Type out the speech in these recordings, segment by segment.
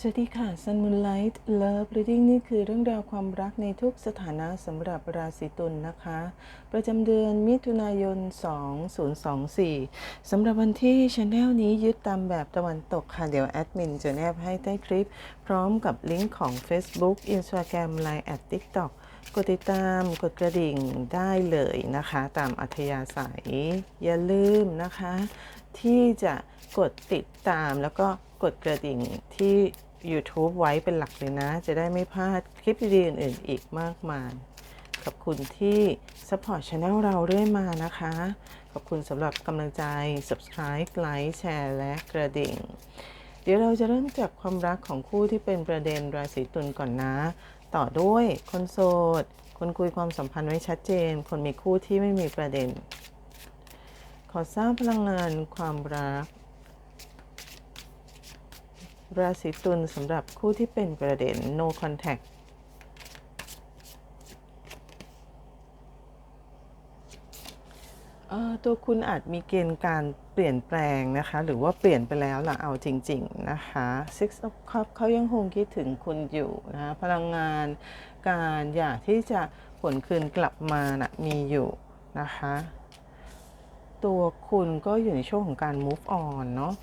สวัสดีค่ะ Sun Moonlight Love Reading นี่คือเรื่องราวความรักในทุกสถานะสำหรับราศีตุลนนะคะ ประจำเดือนมิถุนายน 2024 สำหรับวันที่ช anel นี้ยึดตามแบบตะวันตกค่ะ เดี๋ยวแอดมินจะแนบให้ใต้คลิป พร้อมกับลิงก์ของ Facebook Instagram Line แอด TikTok กดติดตามกดกระดิ่งได้เลยนะคะ ตามอัธยาศัย อย่าลืมนะคะ ที่จะกดติดตามแล้วก็กดกระดิ่งที่ YouTube ไว้เป็นหลักเลยนะ จะได้ไม่พลาดคลิปดีๆอื่นๆอีกมากมาย ขอบคุณที่ support channel เราเรื่อยมานะคะ ขอบคุณสำหรับกำลังใจ subscribe ไลค์แชร์และกระดิ่ง เดี๋ยวเราจะเริ่มจากความรักของคู่ที่เป็นประเด็นราศีตุลก่อนนะ ต่อด้วยคนโสด คนคุยความสัมพันธ์ไว้ชัดเจน คนมีคู่ที่ไม่มีประเด็น ขอทราบพลังงานความรัก ราศีตุลสำหรับคู่ที่เป็นประเด็น no contact ออตัวคุณอาจมีเกณฑ์การเปลี่ยนแปลงนะคะ หรือว่าเปลี่ยนไปแล้วล่ะเอาจริง ๆ นะคะ Six of Cups เขายังคงคิดถึงคุณอยู่นะคะพลังงานการอยากที่จะผลคืนกลับมานะมีอยู่นะคะ ตัวคุณก็อยู่ในช่วงของการ move on เนาะ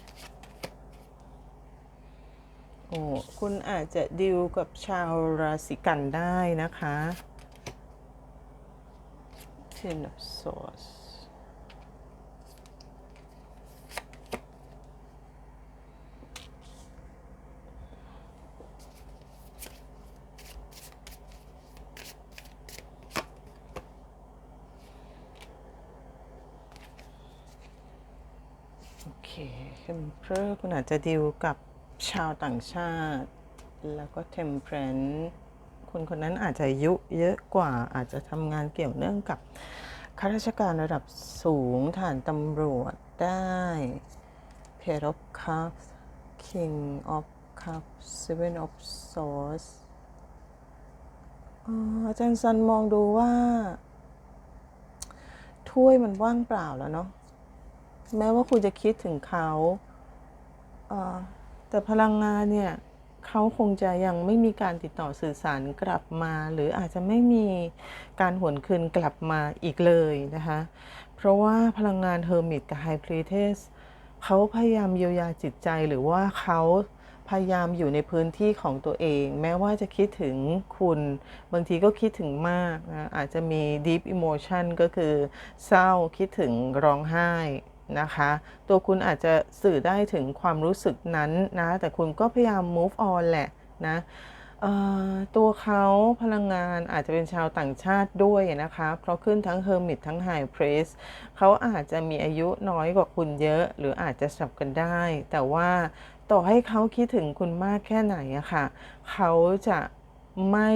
โอ้คุณอาจจะดิวกับชาวราศีกันได้นะคะ Ten of Swords โอเค Emperor คุณอาจจะดิวกับ ชาวต่างชาติ แล้วก็ Temperance คนคนนั้นอาจจะอายุเยอะกว่าอาจจะทำงานเกี่ยวเนื่องกับข้าราชการระดับสูงฐานตำรวจได้ Page of Cups King of Cups Seven of Swords อาอาจารย์ซันมองดูว่า ถ้วยมันว่างเปล่าแล้วเนาะแม้ว่าคุณจะคิดถึงเขาเอ่อ แต่พลังงานเนี่ยเขาคงจะยังไม่มีการติดต่อสื่อสารกลับมา หรืออาจจะไม่มีการหวนคืนกลับมาอีกเลยนะคะ เพราะว่าพลังงานเฮอร์มิตกับไฮพรีเทสเขาพยายามเยียวยาจิตใจหรือว่าเขาพยายามอยู่ในพื้นที่ของตัวเอง แม้ว่าจะคิดถึงคุณ บางทีก็คิดถึงมากนะอาจจะมี deep emotion ก็คือเศร้าคิดถึงร้องไห้ นะคะ ตัวคุณอาจจะสื่อได้ถึงความรู้สึกนั้นนะ แต่คุณก็พยายาม move on แหละนะตัวเขาพลังงานอาจจะเป็นชาวต่างชาติด้วยนะคะ เพราะขึ้นทั้ง Hermit ทั้ง High Priest เขาอาจจะมีอายุน้อยกว่าคุณเยอะ หรืออาจจะสับกันได้ แต่ว่าต่อให้เขาคิดถึงคุณมากแค่ไหนอะค่ะเขาจะไม่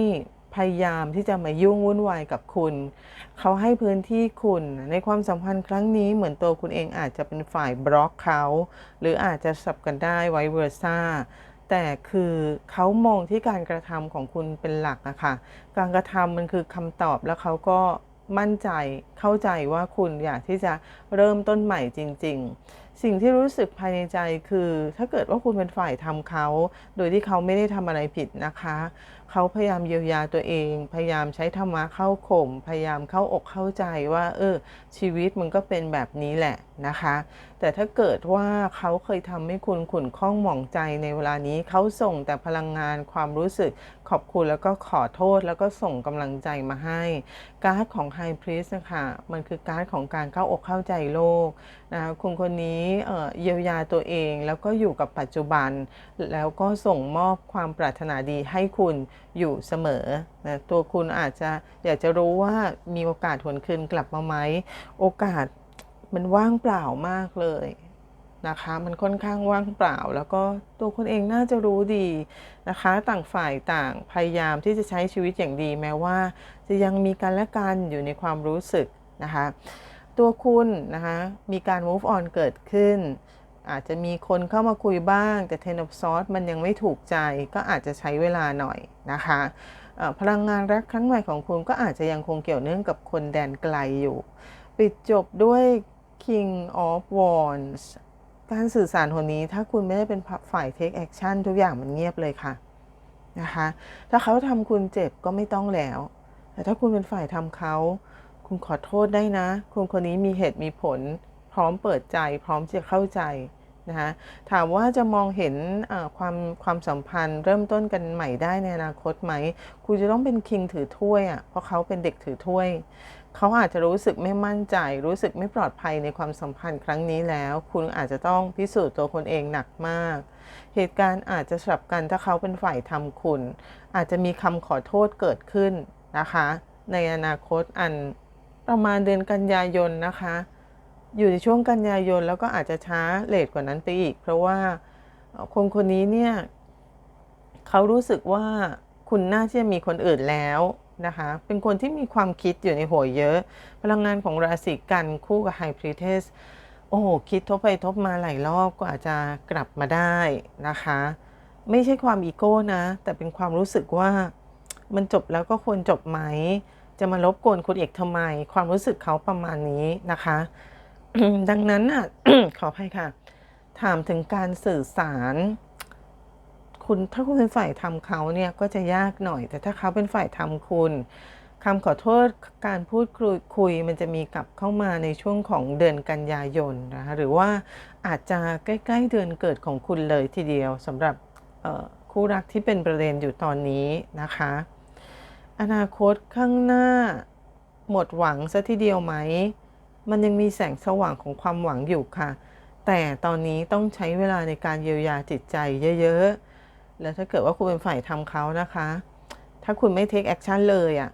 พยายามที่จะมายุ่งวุ่นวายกับคุณ เขาให้พื้นที่คุณในความสัมพันธ์ครั้งนี้เหมือนตัวคุณเองอาจจะเป็นฝ่ายบล็อกเขา หรืออาจจะสับกันได้ไวเวอร์ซ่าแต่คือเขามองที่การกระทำของคุณเป็นหลักอะค่ะ การกระทำมันคือคำตอบแล้วเขาก็มั่นใจเข้าใจว่าคุณอยากที่จะเริ่มต้นใหม่จริง ๆ สิ่งที่รู้สึกภายในใจคือ ถ้าเกิดว่าคุณเป็นฝ่ายทำเขา โดยที่เขาไม่ได้ทำอะไรผิดนะคะเขาพยายามเยียวยาตัวเอง พยายามใช้ธรรมะเข้าข่ม พยายามเข้าอกเข้าใจว่า เออ ชีวิตมันก็เป็นแบบนี้แหละนะคะแต่ถ้าเกิดว่าเขาเคยทำให้คุณขุ่นข้องหมองใจในเวลานี้เขาส่งแต่พลังงานความรู้สึกขอบคุณแล้วก็ขอโทษแล้วก็ส่งกำลังใจมาให้ การ์ดของไฮพรีสนะคะมันคือการ์ดของการเข้าอกเข้าใจโลกนะคะคุณคนนี้เอ่อเยียวยาตัวเองแล้วก็อยู่กับปัจจุบัน แล้วก็ส่งมอบความปรารถนาดีให้คุณอยู่เสมอนะตัวคุณอาจจะอยากจะรู้ว่ามีโอกาสหวนคืนกลับมาไหมโอกาส มันว่างเปล่ามากเลยนะคะ มันค่อนข้างว่างเปล่า แล้วก็ตัวคุณเองน่าจะรู้ดีนะคะ ต่างฝ่ายต่างพยายามที่จะใช้ชีวิตอย่างดีแม้ว่า จะยังมีกันและกันอยู่ในความรู้สึกนะคะ ตัวคุณนะคะมีการ move on เกิดขึ้น อาจจะมีคนเข้ามาคุยบ้าง แต่ Ten of Swords มันยังไม่ถูกใจก็อาจจะใช้เวลาหน่อยนะคะพลังงานรักครั้งใหม่ของคุณก็อาจจะยังคงเกี่ยวเนื่องกับคนแดนไกลอยู่ ปิดจบด้วย King of Wands การสื่อสารคนนี้ถ้าคุณไม่ได้เป็นฝ่ายเทคแอคชั่นทุกอย่างมันเงียบเลยค่ะนะคะ ถ้าเขาทำคุณเจ็บก็ไม่ต้องแล้ว แต่ถ้าคุณเป็นฝ่ายทำเขาคุณขอโทษได้นะ คุณคนนี้มีเหตุมีผล พร้อมเปิดใจ พร้อมจะเข้าใจนะคะถามว่าจะมองเห็นความความสัมพันธ์ เริ่มต้นกันใหม่ได้ในอนาคตไหม คุณจะต้องเป็นคิงถือถ้วยอะเพราะเขาเป็นเด็กถือถ้วย เขาอาจจะรู้สึกไม่มั่นใจ รู้สึกไม่ปลอดภัยในความสัมพันธ์ครั้งนี้แล้ว คุณอาจจะต้องพิสูจน์ตัวคนเองหนักมาก เหตุการณ์อาจจะสลับกันถ้าเขาเป็นฝ่ายทำคุณ อาจจะมีคำขอโทษเกิดขึ้นนะคะ ในอนาคตอันประมาณเดือนกันยายนนะคะ อยู่ในช่วงกันยายนแล้วก็อาจจะช้าเลทกว่านั้นไปอีก เพราะว่าคนคนนี้เนี่ยเขารู้สึกว่าคุณน่าจะมีคนอื่นแล้ว นะคะเป็นคนที่มีความคิดอยู่ในหัวเยอะ พลังงานของราศีกันคู่กับไฮพรีเทสโอ้โหคิดทบไปทบมาหลายรอบก็อาจจะกลับมาได้นะคะ ไม่ใช่ความอีโก้นะ แต่เป็นความรู้สึกว่ามันจบแล้วก็ควรจบไหม จะมาลบกวนคุณเอกทำไม ความรู้สึกเขาประมาณนี้นะคะ ดังนั้นอะขออภัยค่ะ ถามถึงการสื่อสาร คุณถ้าคุณเป็นฝ่ายทำเขาเนี่ยก็จะยากหน่อย แต่ถ้าเขาเป็นฝ่ายทำคุณคำขอโทษการพูดคุยคุยมันจะมีกลับเข้ามาในช่วงของเดือนกันยายนนะคะหรือว่าอาจจะใกล้ ๆ เดือนเกิดของคุณเลยทีเดียวสำหรับคู่รักที่เป็นประเด็นอยู่ตอนนี้นะคะ อนาคตข้างหน้าหมดหวังซะทีเดียวไหม มันยังมีแสงสว่างของความหวังอยู่ค่ะ แต่ตอนนี้ต้องใช้เวลาในการเยียวยาจิตใจเยอะ ๆ แล้วถ้าเกิดว่าคุณเป็นฝ่ายทำเขานะคะ ถ้าคุณไม่เทคแอคชั่นเลยอะ่ะ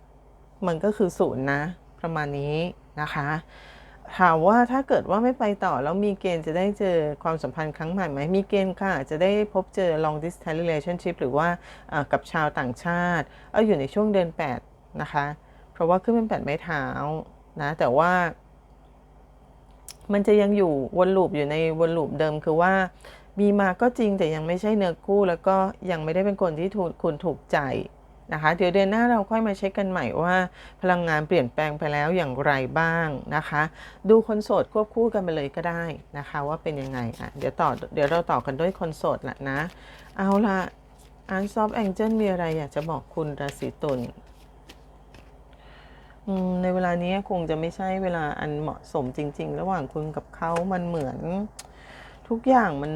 มันก็คือศูนย์นะ ประมาณนี้นะคะ ถามว่าถ้าเกิดว่าไม่ไปต่อ แล้วมีเกณฑ์จะได้เจอความสัมพันธ์ครั้งใหม่ไหม มีเกณฑ์ค่ะ จะได้พบเจอ long distance relationship หรือว่ากับชาวต่างชาติ เอาอยู่ในช่วงเดือน 8 นะคะ เพราะว่าขึ้นเป็น8ไม้เท้านะ แต่ว่ามันจะยังอยู่วนลูปอยู่ในวนลูปเดิมคือว่า มีมาก็จริงแต่ยังไม่ใช่เนื้อคู่ แล้วก็ยังไม่ได้เป็นคนที่ถูกคุณถูกใจนะคะเดี๋ยวเดือนหน้าเราค่อยมาเช็คกันใหม่ว่า พลังงานเปลี่ยนแปลงไปแล้วอย่างไรบ้างนะคะ ดูคนโสดควบคู่กันไปเลยก็ได้นะคะ ว่าเป็นยังไงอะเดี๋ยวต่อเดี๋ยวเราต่อกันด้วยคนโสดละนะ เอาละอันซอฟแองเจิลมีอะไรอยากจะบอกคุณราศีตุลในเวลานี้คงจะไม่ใช่เวลาอันเหมาะสมจริง ๆ ระหว่างคุณกับเขามันเหมือน ทุกอย่างมัน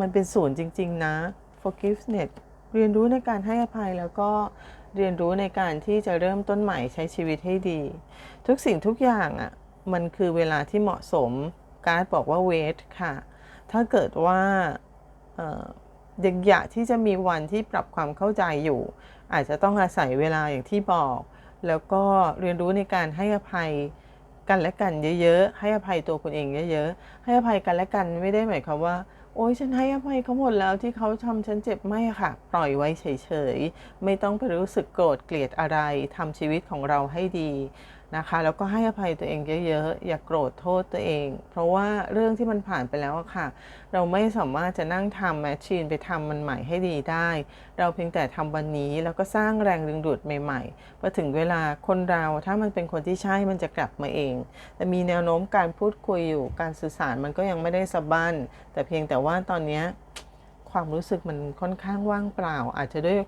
มันเป็นศูนย์จริง ๆ นะ forgiveness เรียนรู้ในการให้อภัยแล้วก็เรียนรู้ในการที่จะเริ่มต้นใหม่ใช้ชีวิตให้ดี ทุกสิ่งทุกอย่างอะ่ะ มันคือเวลาที่เหมาะสม การบอกว่าเวทค่ะ ถ้าเกิดว่ายังอยากที่จะมีวันที่ปรับความเข้าใจอยู่ อาจจะต้องอาศัยเวลาอย่างที่บอก แล้วก็เรียนรู้ในการให้อภัย กันและกันเยอะๆ ให้อภัยตัวคุณเองเยอะๆ ให้อภัยกันและกันไม่ได้หมายความว่า โอ้ยฉันให้อภัยเขาหมดแล้วที่เขาทำฉันเจ็บไม่ค่ะ ปล่อยไว้เฉยๆ ไม่ต้องไปรู้สึกโกรธเกลียดอะไรทำชีวิตของเราให้ดี นะคะ แล้วก็ให้อภัยตัวเองเยอะๆ อย่ากโกรธโทษตัวเอง เพราะว่าเรื่องที่มันผ่านไปแล้วค่ะ เราไม่สามารถจะนั่งทำแมชชีนไปทำมันใหม่ให้ดีได้ เราเพียงแต่ทำวันนี้แล้วก็สร้างแรงดึงดูดใหม่ๆพอถึงเวลาคนเราถ้ามันเป็นคนที่ใช่มันจะกลับมาเอง แต่มีแนวโน้มการพูดคุยอยู่การสื่อสารมันก็ยังไม่ได้สะบั้นแต่เพียงแต่ว่าตอนนี้ความรู้สึกมันค่อนข้างว่างเปล่า อาจจะด้วย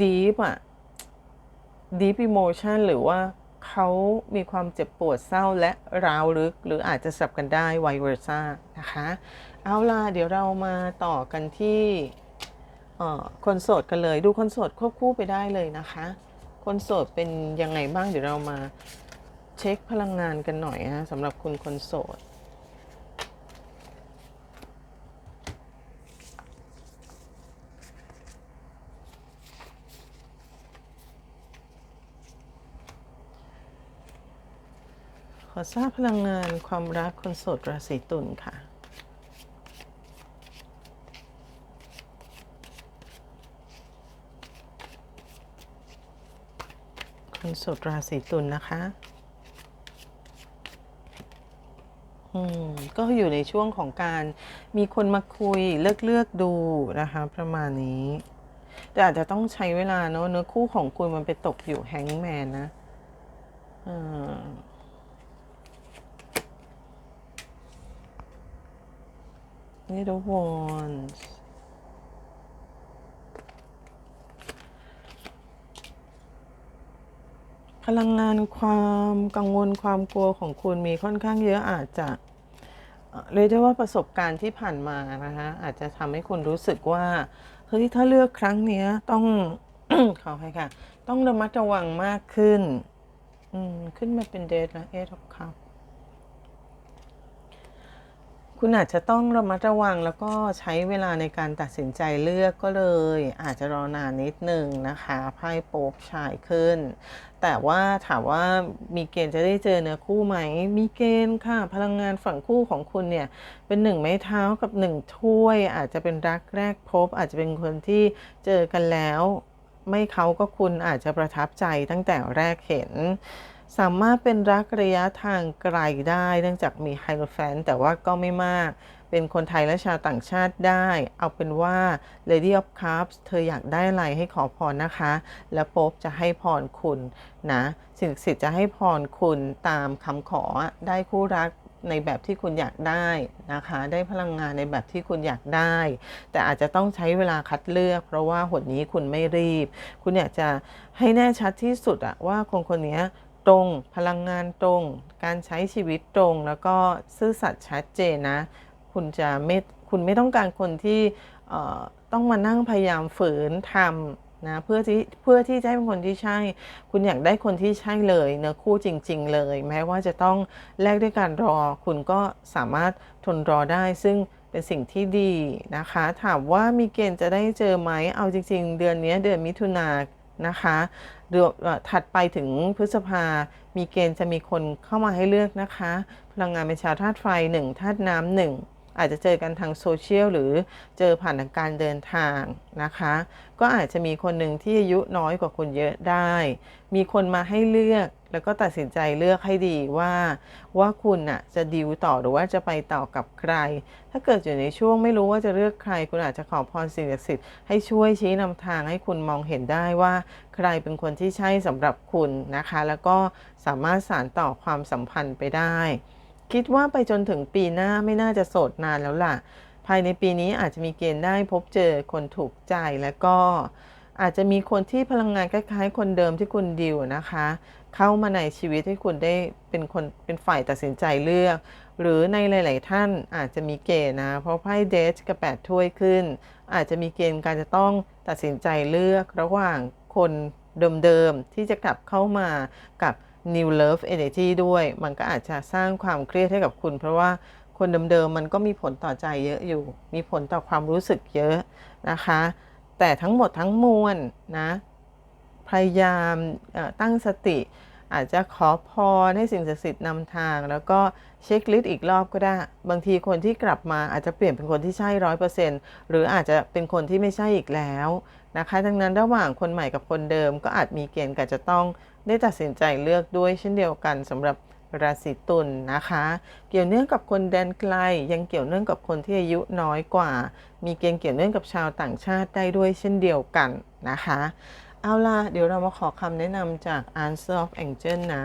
deep อะ deep emotion หรือว่า เขามีความเจ็บปวดเศร้าและร้าวลึก หรืออาจจะสับกันได้ไวเวอร์ซ่านะคะ เอาล่ะ เดี๋ยวเรามาต่อกันที่คนโสดกันเลย ดูคนโสดควบคู่ไปได้เลยนะคะ คนโสดเป็นยังไงบ้างเดี๋ยวเรามาเช็คพลังงานกันหน่อยนะสำหรับคุณคนโสด ขอทราบพลังงานความรักคนโสดราศีตุลค่ะ คนโสดราศีตุลนะคะ อืม ก็อยู่ในช่วงของการมีคนมาคุยเลือกเลือกดูนะคะ ประมาณนี้ แต่อาจจะต้องใช้เวลาเนอะเนื้อคู่ของคุณมันไปตกอยู่แฮงแมนนะอืม Eight of Wands พลังงานความกังวลความกลัวของคุณมีค่อนข้างเยอะอาจจะเรียกได้ว่าประสบการณ์ที่ผ่านมานะคะอาจจะทำให้คุณรู้สึกว่าเฮ้ยถ้าเลือกครั้งนี้ต้องขอให้ค่ะ ต้องระมัดระวังมากขึ้นอืมขึ้นมาเป็นเดทแล้วเอท of cup คุ คุณอาจจะต้องระมัดระวังแล้วก็ใช้เวลาในการตัดสินใจเลือกก็เลย อาจจะรอนานนิดนึงนะคะไพ่โป๊บชายขึ้น แต่ว่าถามว่ามีเกณฑ์จะได้เจอเนื้อคู่ไหม มีเกณฑ์ค่ะ พลังงานฝั่งคู่ของคุณเนี่ย เป็นหนึ่งไม้เท้ากับหนึ่งถ้วย อาจจะเป็นรักแรกพบ อาจจะเป็นคนที่เจอกันแล้ว ไม่เขาก็คุณอาจจะประทับใจตั้งแต่แรกเห็น สามารถเป็นรักระยะทางไกลได้ เนื่องจากมีไฮโ o แฟนแต่ว่าก็ไม่มาก เป็นคนไทยและชาวต่างชาติได้ เอาเป็นว่า Lady of Cups เธออยากได้อะไรให้ขอพรนะคะ แล้วโป๊บจะให้พรคุณนะสิ่งศักดิ์สิทธิ์จะให้พรคุณตามคำขอได้คู่รักในแบบที่คุณอยากได้นะคะ ได้พลังงานในแบบที่คุณอยากได้ แต่อาจจะต้องใช้เวลาคัดเลือก เพราะว่าหนนี้คุณไม่รีบ คุณอยากจะให้แน่ชัดที่สุดอะว่าคนคนนี้ ตรง พลังงานตรง การใช้ชีวิตตรง แล้วก็ซื่อสัตย์ชัดเจนนะ คุณจะไม่คุณไม่ต้องการคนที่เอ่อต้องมานั่งพยายามฝืนทำนะเพื่อที่เพื่อที่จะให้เป็นคนที่ใช่ คุณอยากได้คนที่ใช่เลยเนื้อคู่จริง ๆ เลย แม้ว่าจะต้องแลกด้วยการรอ คุณก็สามารถทนรอได้ ซึ่งเป็นสิ่งที่ดีนะคะ ถามว่ามีเกณฑ์จะได้เจอไหมเอาจริง ๆ เดือนนี้เดือนมิถุนา นะคะเดือนถัดไปถึงพฤษภา มีเกณฑ์จะมีคนเข้ามาให้เลือกนะคะ พลังงานเป็นชาวธาตุไฟหนึ่งธาตุน้ำหนึ่ง อาจจะเจอกันทางโซเชียลหรือเจอผ่านทางการเดินทางนะคะ ก็อาจจะมีคนหนึ่งที่อายุน้อยกว่าคุณเยอะได้ มีคนมาให้เลือกแล้วก็ตัดสินใจเลือกให้ดีว่า ว่าคุณน่ะจะดิวต่อหรือว่าจะไปต่อกับใคร ถ้าเกิดอยู่ในช่วงไม่รู้ว่าจะเลือกใคร คุณอาจจะขอพรสิ่งศักดิ์สิทธิ์ให้ช่วยชี้นำทางให้คุณมองเห็นได้ว่า ใครเป็นคนที่ใช่สำหรับคุณนะคะ แล้วก็สามารถสานต่อความสัมพันธ์ไปได้ คิดว่าไปจนถึงปีหน้าไม่น่าจะโสดนานแล้วล่ะ ภายในปีนี้อาจจะมีเกณฑ์ได้พบเจอคนถูกใจแล้วก็อาจจะมีคนที่พลังงานคล้ายๆ คนเดิมที่คุณดิวนะคะ เข้ามาในชีวิตให้คุณได้เป็นคนเป็นฝ่ายตัดสินใจเลือก หรือในหลาย ๆ ท่านอาจจะมีเกณฑ์นะ เพราะไพ่เดชกับแปดถ้วยขึ้น อาจจะมีเกณฑ์การจะต้องตัดสินใจเลือก ระหว่างคนเดิม ๆ ที่จะกลับเข้ามากับ New Love Energy ด้วย มันก็อาจจะสร้างความเครียดให้กับคุณ เพราะว่าคนเดิมๆมันก็มีผลต่อใจเยอะอยู่ มีผลต่อความรู้สึกเยอะนะคะ แต่ทั้งหมดทั้งมวลนะ พยายามตั้งสติ อาจจะขอพรให้สิ่งศักดิ์สิทธิ์นำทาง แล้วก็เช็คลิสต์อีกรอบก็ได้ บางทีคนที่กลับมาอาจจะเปลี่ยนเป็นคนที่ใช่ร้อยเปอร์เซ็นต์หรืออาจจะเป็นคนที่ไม่ใช่อีกแล้วนะคะ ดังนั้นระหว่างคนใหม่กับคนเดิมก็อาจมีเกณฑ์การจะต้อง ได้ตัดสินใจเลือกด้วยเช่นเดียวกันสำหรับราศีตุลนะคะ เกี่ยวเนื่องกับคนแดนไกล ยังเกี่ยวเนื่องกับคนที่อายุน้อยกว่า มีเกณฑ์เกี่ยวเนื่องกับชาวต่างชาติได้ด้วยเช่นเดียวกันนะคะ เอาล่ะ เดี๋ยวเรามาขอคำแนะนำจาก Answer of Angel นะ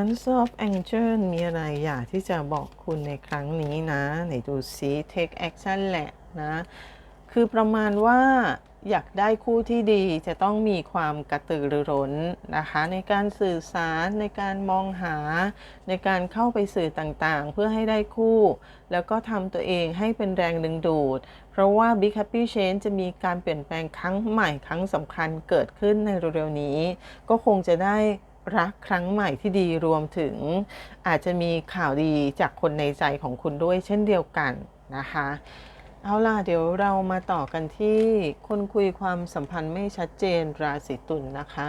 Answer of Angel มีอะไรอยากที่จะบอกคุณในครั้งนี้นะ ไหนดูซิ Take action แหละนะ คือประมาณว่า อยากได้คู่ที่ดีจะต้องมีความกระตือรือร้นนะคะ ในการสื่อสารในการมองหา ในการเข้าไปสื่อต่างๆ เพื่อให้ได้คู่ แล้วก็ทำตัวเองให้เป็นแรงดึงดูด เพราะว่า Big Happy Change จะมีการเปลี่ยนแปลงครั้งใหม่ครั้งสำคัญเกิดขึ้นในเร็วๆนี้ ก็คงจะได้รักครั้งใหม่ที่ดีรวมถึง อาจจะมีข่าวดีจากคนในใจของคุณด้วยเช่นเดียวกันนะคะ เอาล่ะเดี๋ยวเรามาต่อกันที่คนคุยความสัมพันธ์ไม่ชัดเจนราศีตุลนนะคะ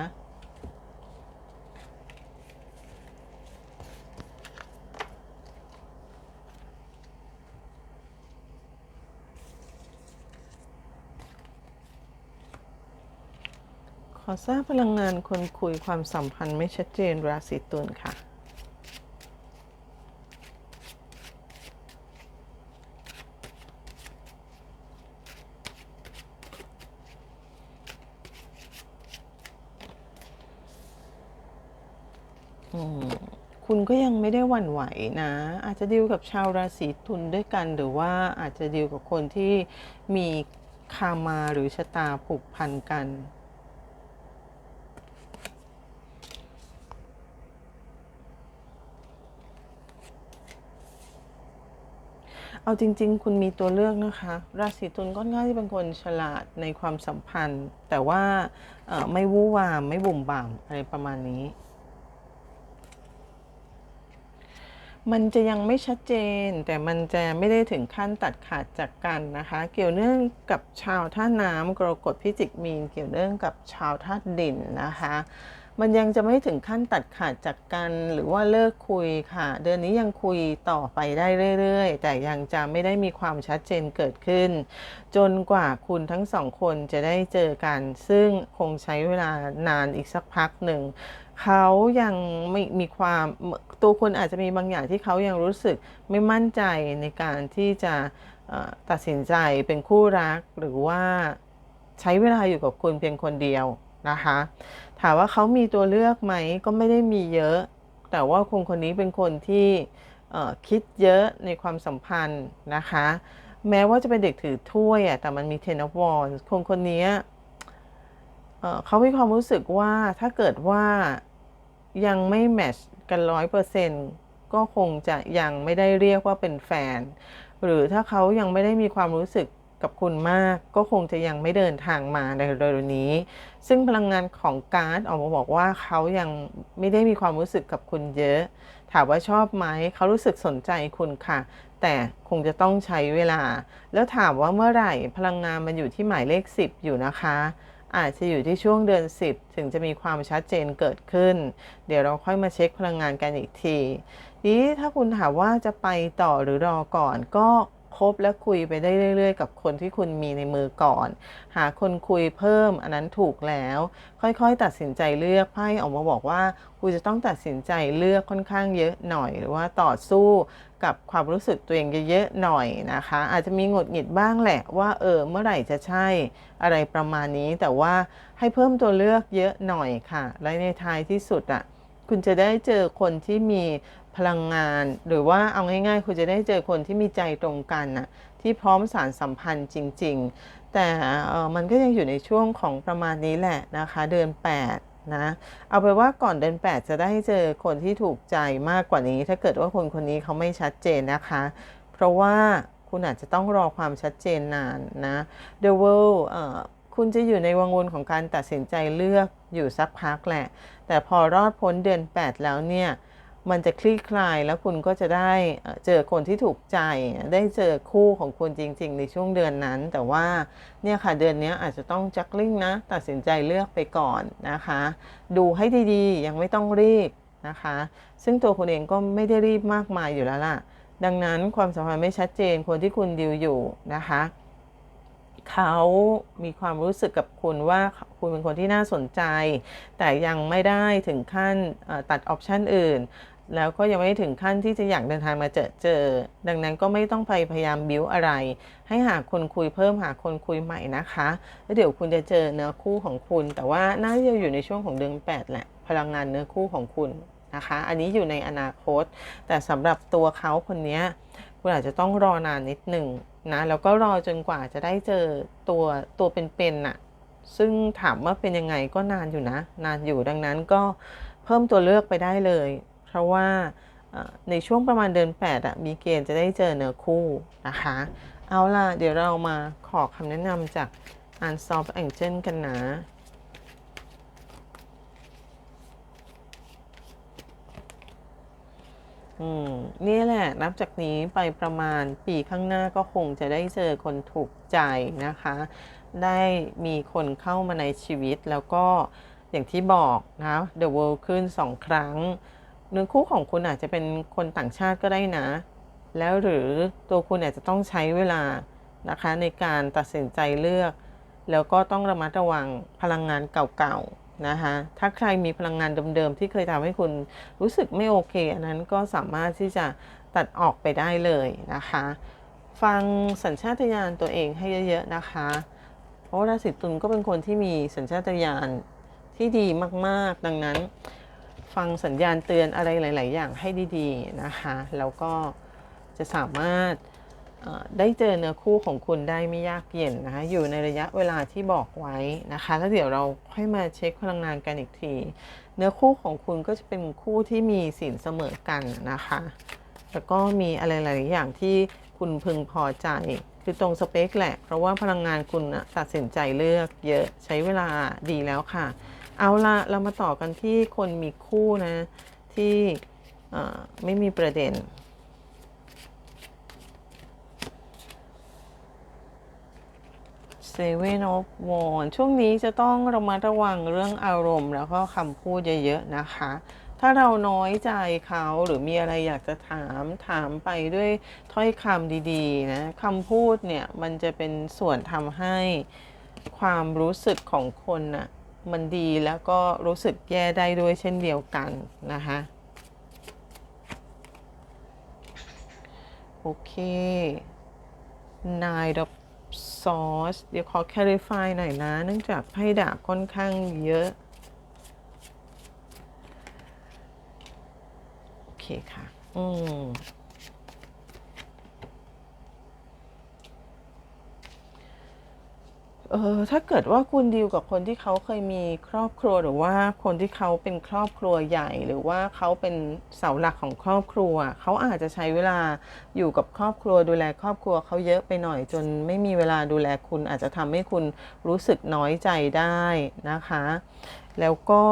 ขอทราบพลังงานคนคุยความสัมพันธ์ไม่ชัดเจนราศีตุลค่ะ คุณก็ยังไม่ได้หวั่นไหวนะ อาจจะดีลกับชาวราศีตุลด้วยกัน หรือว่าอาจจะดีลกับคนที่มีคามาหรือชะตาผูกพันกันเอาจริง ๆ คุณมีตัวเลือกนะคะ ราศีตุลก็ง่ายที่เป็นคนฉลาดในความสัมพันธ์ แต่ว่าไม่วู่วาม ไม่บุ่มบ่ามอะไรประมาณนี้ มันจะยังไม่ชัดเจน แต่มันจะไม่ได้ถึงขั้นตัดขาดจากกันนะคะ เกี่ยวเนื่องกับชาวท่าน้ำกรกฎพิจิกมีน เกี่ยวเนื่องกับชาวธาตุดินนะคะ มันยังจะไม่ถึงขั้นตัดขาดจากกัน หรือว่าเลิกคุยค่ะ เดือนนี้ยังคุยต่อไปได้เรื่อยๆ แต่ยังจะไม่ได้มีความชัดเจนเกิดขึ้น จนกว่าคุณทั้งสองคนจะได้เจอกัน ซึ่งคงใช้เวลานานอีกสักพักหนึ่ง เขายังไม่มีความตัวคุณอาจจะมีบางอย่างที่เขายังรู้สึกไม่มั่นใจในการที่จะตัดสินใจเป็นคู่รักหรือว่าใช้เวลาอยู่กับคุณเพียงคนเดียวนะคะ ถามว่าเขามีตัวเลือกไหมก็ไม่ได้มีเยอะ แต่ว่าคนคนนี้เป็นคนที่คิดเยอะในความสัมพันธ์นะคะ แม้ว่าจะเป็นเด็กถือถ้วยอะแต่มันมี ten of wands คนคนนี้เอ่อเขามีความรู้สึกว่าถ้าเกิดว่า ยังไม่แมชกันร้อยเปอร์เซ็นต์ก็คงจะยังไม่ได้เรียกว่าเป็นแฟน หรือถ้าเขายังไม่ได้มีความรู้สึกกับคุณมาก ก็คงจะยังไม่เดินทางมาในเร็วๆนี้ ซึ่งพลังงานของการ์ดออกมาบอกว่าเขายังไม่ได้มีความรู้สึกกับคุณเยอะ ถามว่าชอบไหมเขารู้สึกสนใจคุณค่ะ แต่คงจะต้องใช้เวลา แล้วถามว่าเมื่อไหร่พลังงานมันอยู่ที่หมายเลข 10 อยู่นะคะ อาจจะอยู่ที่ช่วงเดือน 10 ถึงจะมีความชัดเจนเกิดขึ้น เดี๋ยวเราค่อยมาเช็คพลังงานกันอีกทีทีนี้ถ้าคุณถามว่าจะไปต่อหรือรอก่อนก็ คบและคุยไปได้เรื่อย ๆ กับคนที่คุณมีในมือก่อน หาคนคุยเพิ่มอันนั้นถูกแล้ว ค่อยๆ ตัดสินใจเลือกไพ่ออกมาบอกว่าคุณจะต้องตัดสินใจเลือกค่อนข้างเยอะหน่อย หรือว่าต่อสู้กับความรู้สึกตัวเองเยอะๆหน่อยนะคะ อาจจะมีหงุดหงิดบ้างแหละว่าเออเมื่อไหร่จะใช่อะไรประมาณนี้แต่ว่าให้เพิ่มตัวเลือกเยอะหน่อยค่ะ และในท้ายที่สุดอะคุณจะได้เจอคนที่มี พลังงาน หรือว่าเอาง่ายๆ คุณจะได้เจอคนที่มีใจตรงกันน่ะที่พร้อมสารสัมพันธ์จริง ๆ แต่เออมันก็ยังอยู่ในช่วงของประมาณนี้แหละนะคะเดือน8นะเอาไปว่าก่อนเดือน8 จะได้เจอคนที่ถูกใจมากกว่านี้ ถ้าเกิดว่าคนคนนี้เขาไม่ชัดเจนนะคะ เพราะว่าคุณอาจจะต้องรอความชัดเจนนานนะ The World เออคุณจะอยู่ในวังวนของการตัดสินใจเลือกอยู่สักพักแหละ แต่พอรอดพ้นเดือน 8 แล้วเนี่ย มันจะคลี่คลายแล้วคุณก็จะได้เจอคนที่ถูกใจ ได้เจอคู่ของคุณจริง ๆ ในช่วงเดือนนั้น แต่ว่าเนี่ยค่ะเดือนนี้อาจจะต้องจักลิงนะ ตัดสินใจเลือกไปก่อนนะคะ ดูให้ดีๆ ยังไม่ต้องรีบนะคะ ซึ่งตัวคุณเองก็ไม่ได้รีบมากมายอยู่แล้วล่ะ ดังนั้นความสัมพันธ์ไม่ชัดเจนคนที่คุณดิวอยู่นะคะ เขามีความรู้สึกกับคุณว่าคุณเป็นคนที่น่าสนใจ แต่ยังไม่ได้ถึงขั้นตัดออปชันอื่น แล้วก็ยังไม่ถึงขั้นที่จะอยากเดินทางมาเจอเจอ ดังนั้นก็ไม่ต้องไปพยายามบิ้วอะไร ให้หาคนคุยเพิ่มหาคนคุยใหม่นะคะ แล้วเดี๋ยวคุณจะเจอเนื้อคู่ของคุณ แต่ว่าน่าจะอยู่ในช่วงของเดือน8แหละ พลังงานเนื้อคู่ของคุณนะคะ อันนี้อยู่ในอนาคต แต่สำหรับตัวเขาคนนี้คุณอาจจะต้องรอนานนิดหนึ่ง นะแล้วก็รอจนกว่าจะได้เจอตัวตัวเป็นๆน่ะซึ่งถามว่าเป็นยังไงก็นานอยู่นะ นานอยู่ดังนั้นก็เพิ่มตัวเลือกไปได้เลย เพราะว่าในช่วงประมาณเดือน8อะมีเกณฑ์จะได้เจอเนื้อคู่นะคะ เอาล่ะ เดี๋ยวเรามาขอคำแนะนำจาก a n s o f Angel กันนะ อืมนี่แหละนับจากนี้ไปประมาณปีข้างหน้าก็คงจะได้เจอคนถูกใจนะคะ ได้มีคนเข้ามาในชีวิตแล้วก็อย่างที่บอกนะ The World ขึ้นสองครั้งเนื้อคู่ของคุณอาจจะเป็นคนต่างชาติก็ได้นะ แล้วหรือตัวคุณอาจจะต้องใช้เวลานะคะในการตัดสินใจเลือก แล้วก็ต้องระมัดระวังพลังงานเก่าๆ นะคะถ้าใครมีพลังงานเดิมๆ ที่เคยทำให้คุณรู้สึกไม่โอเค อันนั้นก็สามารถที่จะตัดออกไปได้เลยนะคะ ฟังสัญชาตญาณตัวเองให้เยอะๆนะคะ เพราะราศีตุลก็เป็นคนที่มีสัญชาตญาณที่ดีมากๆ ดังนั้น ฟังสัญญาณเตือนอะไรหลาย ๆ อย่างให้ดีๆนะคะ แล้วก็จะสามารถ ได้เจอเนื้อคู่ของคุณได้ไม่ยากเย็นนะคะอยู่ในระยะเวลาที่บอกไว้นะคะแล้วเดี๋ยวเราค่อยมาเช็คพลังงานกันอีกที เนื้อคู่ของคุณก็จะเป็นคู่ที่มีสินเสมอกันนะคะแล้วก็มีอะไรหลายอย่างที่คุณพึงพอใจ คือตรงสเปคแหละ เพราะว่าพลังงานคุณนะตัดสินใจเลือกเยอะใช้เวลาดีแล้วค่ะ เอาละเรามาต่อกันที่คนมีคู่นะที่ไม่มีประเด็น Seven of Wands ช่วงนี้จะต้องระมัดระวังเรื่องอารมณ์ แล้วก็คำพูดเยอะๆนะคะ ถ้าเราน้อยใจเขาหรือมีอะไรอยากจะถามถามไปด้วยถ้อยคำดีๆนะคำพูดเนี่ยมันจะเป็นส่วนทำให้ความรู้สึกของคนน่ะมันดีแล้วก็รู้สึกแย่ได้ด้วยเช่นเดียวกันนะคะโอเค Nine of ซอสเดี๋ยวขอ clarify หน่อยนะ เนื่องจากไพ่ดาบค่อนข้างเยอะ โอเคค่ะ อืม เออถ้าเกิดว่าคุณดีลกับคนที่เขาเคยมีครอบครัวหรือว่าคนที่เขาเป็นครอบครัวใหญ่ หรือว่าเขาเป็นเสาหลักของครอบครัว เขาอาจจะใช้เวลาอยู่กับครอบครัวดูแลครอบครัวเขาเยอะไปหน่อย จนไม่มีเวลาดูแลคุณ อาจจะทำให้คุณรู้สึกน้อยใจได้นะคะ แล้วก็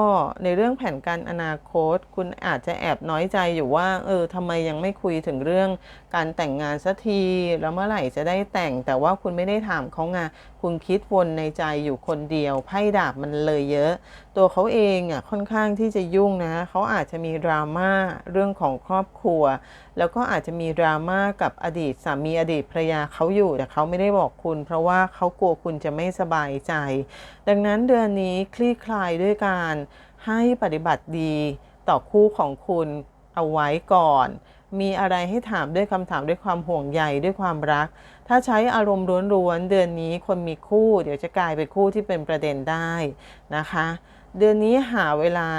ในเรื่องแผนการอนาคต คุณอาจจะแอบน้อยใจอยู่ว่าเออทำไมยังไม่คุยถึงเรื่องการแต่งงานสักทีแล้วเมื่อไหร่จะได้แต่งแต่ว่าคุณไม่ได้ถามเขาไงคุณคิดวนในใจอยู่คนเดียวไพ่ดาบมันเลยเยอะ ตัวเขาเองอะค่อนข้างที่จะยุ่งนะเขาอาจจะมีดราม่าเรื่องของครอบครัว แล้วก็อาจจะมีดราม่ากับอดีตสามีอดีตภรรยาเขาอยู่แต่เขาไม่ได้บอกคุณ เพราะว่าเขากลัวคุณจะไม่สบายใจ ดังนั้นเดือนนี้คลี่คลายด้วยการให้ปฏิบัติดีต่อคู่ของคุณเอาไว้ก่อน มีอะไรให้ถามด้วยคำถามด้วยความห่วงใยด้วยความรัก ถ้าใช้อารมณ์ล้วนๆเดือนนี้คนมีคู่ เดี๋ยวจะกลายเป็นคู่ที่เป็นประเด็นได้นะคะ เดือนนี้หาเวลา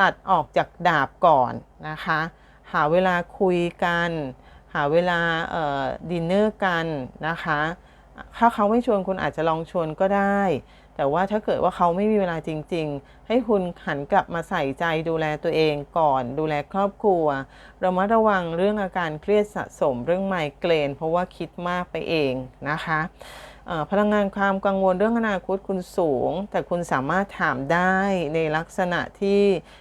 ตัดออกจากดาบก่อนนะคะ หาเวลาคุยกัน หาเวลาดินเนอร์กันนะคะ ถ้าเขาไม่ชวนคุณอาจจะลองชวนก็ได้ แต่ว่าถ้าเกิดว่าเขาไม่มีเวลาจริง ๆ ให้คุณหันกลับมาใส่ใจดูแลตัวเองก่อน ดูแลครอบครัวเรามาระวังเรื่องอาการเครียดสะสมเรื่องไมเกรนเพราะว่าคิดมากไปเองนะคะ พลังงานความกังวลเรื่องอนาคตคุณสูง แต่คุณสามารถถามได้ในลักษณะที่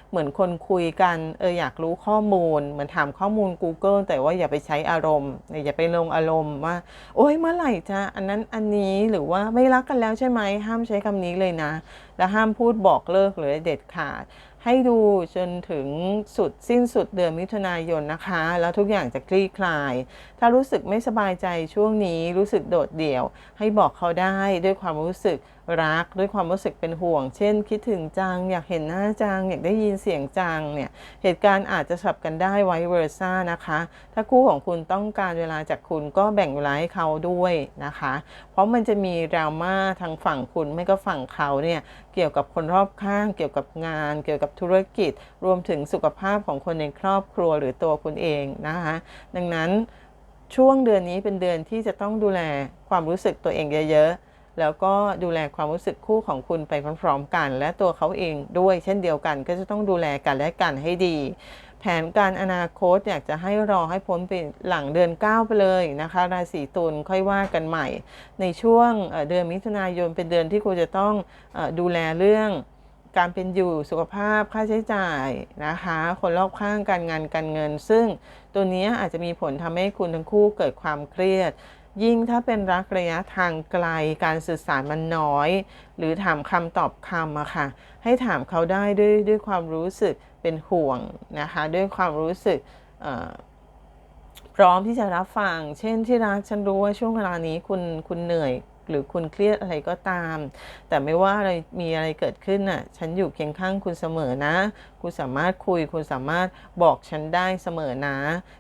เหมือนคนคุยกันเอออยากรู้ข้อมูล เหมือนถามข้อมูล Google แต่ว่าอย่าไปใช้อารมณ์ อย่าไปลงอารมณ์ว่า โอ๊ยเมื่อไหร่จะอันนั้นอันนี้หรือว่าไม่รักกันแล้วใช่ไหมห้ามใช้คำนี้เลยนะ และห้ามพูดบอกเลิกหรือเด็ดขาด ให้ดูจนถึงสุดสิ้นสุดเดือนมิถุนายนนะคะ แล้วทุกอย่างจะคลี่คลาย ถ้ารู้สึกไม่สบายใจช่วงนี้รู้สึกโดดเดี่ยว ให้บอกเขาได้ด้วยความรู้สึกรักด้วยความรู้สึกเป็นห่วง เช่น คิดถึงจัง อยากเห็นหน้าจัง อยากได้ยินเสียงจังเนี่ยเหตุการณ์อาจจะสับกันได้ไวเวอร์ซ่านะคะ ถ้าคู่ของคุณต้องการเวลาจากคุณก็แบ่งเวลาให้เขาด้วยนะคะ เพราะมันจะมีดราม่าทางฝั่งคุณไม่ก็ฝั่งเขาเนี่ยเกี่ยวกับคนรอบข้าง เกี่ยวกับงาน เกี่ยวกับธุรกิจ รวมถึงสุขภาพของคนในครอบครัวหรือตัวคุณเองนะคะ ดังนั้นช่วงเดือนนี้เป็นเดือนที่จะต้องดูแลความรู้สึกตัวเองเยอะๆ แล้วก็ดูแลความรู้สึกคู่ของคุณไปพร้อมๆกัน และตัวเขาเองด้วยเช่นเดียวกัน ก็จะต้องดูแลกันและกันให้ดี แผนการอนาคตอยากจะให้รอให้พ้นไปหลังเดือน 9 ไปเลยนะคะ ราศีตุลค่อยว่ากันใหม่ ในช่วงเดือนมิถุนายนเป็นเดือนที่คุณจะต้องดูแลเรื่องการเป็นอยู่สุขภาพค่าใช้จ่ายนะคะ คนรอบข้างการงานการเงิน ซึ่งตัวนี้อาจจะมีผลทำให้คุณทั้งคู่เกิดความเครียด ยิ่งถ้าเป็นรักระยะทางไกลการสื่อสารมันน้อย หรือถามคำตอบคำอะค่ะ ให้ถามเขาได้ด้วยด้วยความรู้สึกเป็นห่วงนะคะ ด้วยความรู้สึกพร้อมที่จะรับฟัง เช่นที่รักฉันรู้ว่าช่วงเวลานี้คุณคุณเหนื่อย หรือคุณเครียดอะไรก็ตาม แต่ไม่ว่าอะไรมีอะไรเกิดขึ้นน่ะฉันอยู่เคียงข้างคุณเสมอนะ คุณสามารถคุยคุณสามารถบอกฉันได้เสมอนะ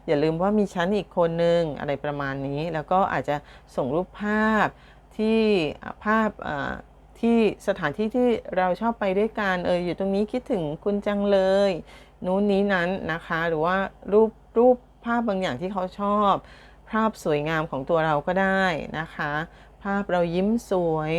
อย่าลืมว่ามีฉันอีกคนนึงอะไรประมาณนี้ แล้วก็อาจจะส่งรูปภาพที่ภาพที่สถานที่ที่เราชอบไปด้วยกันเอออยู่ตรงนี้คิดถึงคุณจังเลย นู้นนี้นั้นนะคะ หรือว่ารูปรูปภาพบางอย่างที่เขาชอบ ภาพสวยงามของตัวเราก็ได้นะคะ ภาพเรายิ้มสวย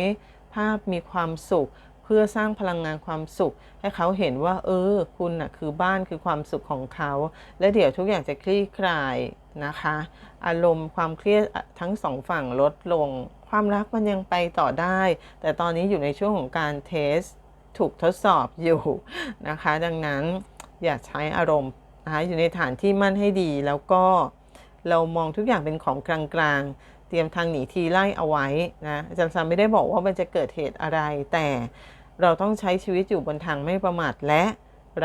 ภาพมีความสุข เพื่อสร้างพลังงานความสุข ให้เขาเห็นว่า เออ คุณน่ะคือบ้านคือความสุขของเขา และเดี๋ยวทุกอย่างจะคลี่คลายนะคะ อารมณ์ความเครียดทั้งสองฝั่งลดลง ความรักมันยังไปต่อได้ แต่ตอนนี้อยู่ในช่วงของการเทส ถูกทดสอบอยู่นะคะ ดังนั้นอย่าใช้อารมณ์นะคะอยู่ในฐานที่มั่นให้ดีแล้วก็เรามองทุกอย่างเป็นของกลางๆ ตรียมทางหนีทีไล่เอาไว้นะอาจารย์ซัมไม่ได้บอกว่ามันจะเกิดเหตุอะไร แต่เราต้องใช้ชีวิตอยู่บนทางไม่ประมาทและ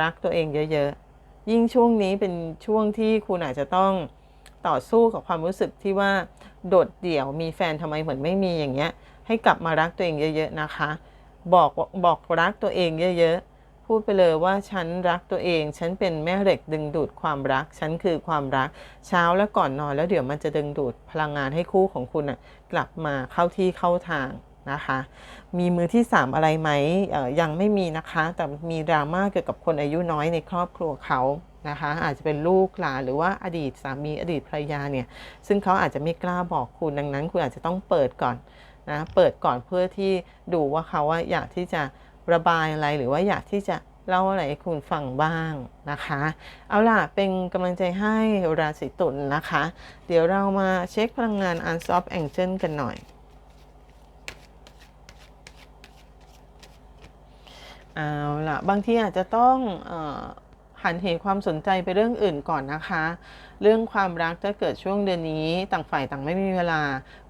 รักตัวเองเยอะๆ ยิ่งช่วงนี้เป็นช่วงที่คุณอาจจะต้องต่อสู้กับความรู้สึกที่ว่าโดดเดี่ยวมีแฟนทำไมเหมือนไม่มีอย่างเงี้ย ให้กลับมารักตัวเองเยอะ ๆ นะคะ บอกบอกรักตัวเองเยอะๆ พูดไปเลยว่าฉันรักตัวเอง ฉันเป็นแม่เหล็กดึงดูดความรัก ฉันคือความรัก เช้าและก่อนนอนแล้วเดี๋ยวมันจะดึงดูดพลังงานให้คู่ของคุณนะกลับมาเข้าที่เข้าทางนะคะ มีมือที่ 3 อะไรไหมยังไม่มีนะคะ แต่มีดราม่าเกี่ยวกับคนอายุน้อยในครอบครัวเขานะคะ อาจจะเป็นลูกหลานหรือว่าอดีตสามีอดีตภรรยาเนี่ย ซึ่งเขาอาจจะไม่กล้าบอกคุณดังนั้น คุณอาจจะต้องเปิดก่อนนะ เปิดก่อนเพื่อที่ดูว่าเขาว่าอยากที่จะ ระบายอะไรหรือว่าอยากที่จะเล่าอะไรให้คุณฟังบ้างนะคะ เอาล่ะ เป็นกำลังใจให้ราศีตุลนนะคะ เดี๋ยวเรามาเช็คพลังงาน u n s o f t Angel กันหน่อยเอาล่ะ บางทีอาจจะต้องอหันเหความสนใจไปเรื่องอื่นก่อนนะคะ เรื่องความรักถ้าเกิดช่วงเดือนนี้ต่างฝ่ายต่างไม่มีเวลา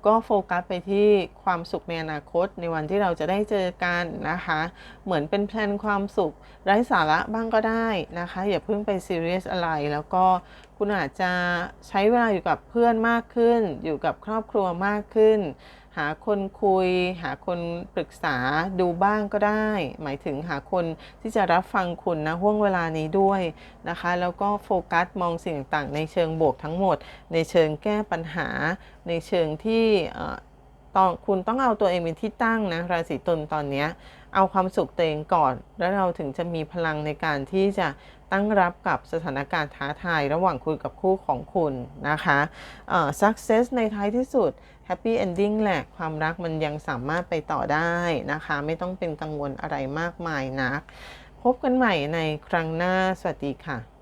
ก็โฟกัสไปที่ความสุขในอนาคตในวันที่เราจะได้เจอกันนะคะ เหมือนเป็นแพลนความสุขไร้สาระบ้างก็ได้นะคะ อย่าเพิ่งไปซีเรียสอะไร แล้วก็คุณอาจจะใช้เวลาอยู่กับเพื่อนมากขึ้น อยู่กับครอบครัวมากขึ้น หาคนคุย หาคนปรึกษาดูบ้างก็ได้ หมายถึงหาคนที่จะรับฟังคุณนะห่วงเวลานี้ด้วยนะคะ แล้วก็โฟกัสมองสิ่งต่างในเชิงบวกทั้งหมด ในเชิงแก้ปัญหา ในเชิงที่ต้องคุณต้องเอาตัวเองเป็นที่ตั้งนะราศีตุลตอนนี้เอาความสุขตัวเองก่อน แล้วเราถึงจะมีพลังในการที่จะตั้งรับกับสถานการณ์ท้าทาย ระหว่างคุณกับคู่ของคุณนะคะ success ในท้ายที่สุด แฮปปี้เอนดิ้งแหละ ความรักมันยังสามารถไปต่อได้นะคะ ไม่ต้องเป็นกังวลอะไรมากมายนัก พบกันใหม่ในครั้งหน้า สวัสดีค่ะ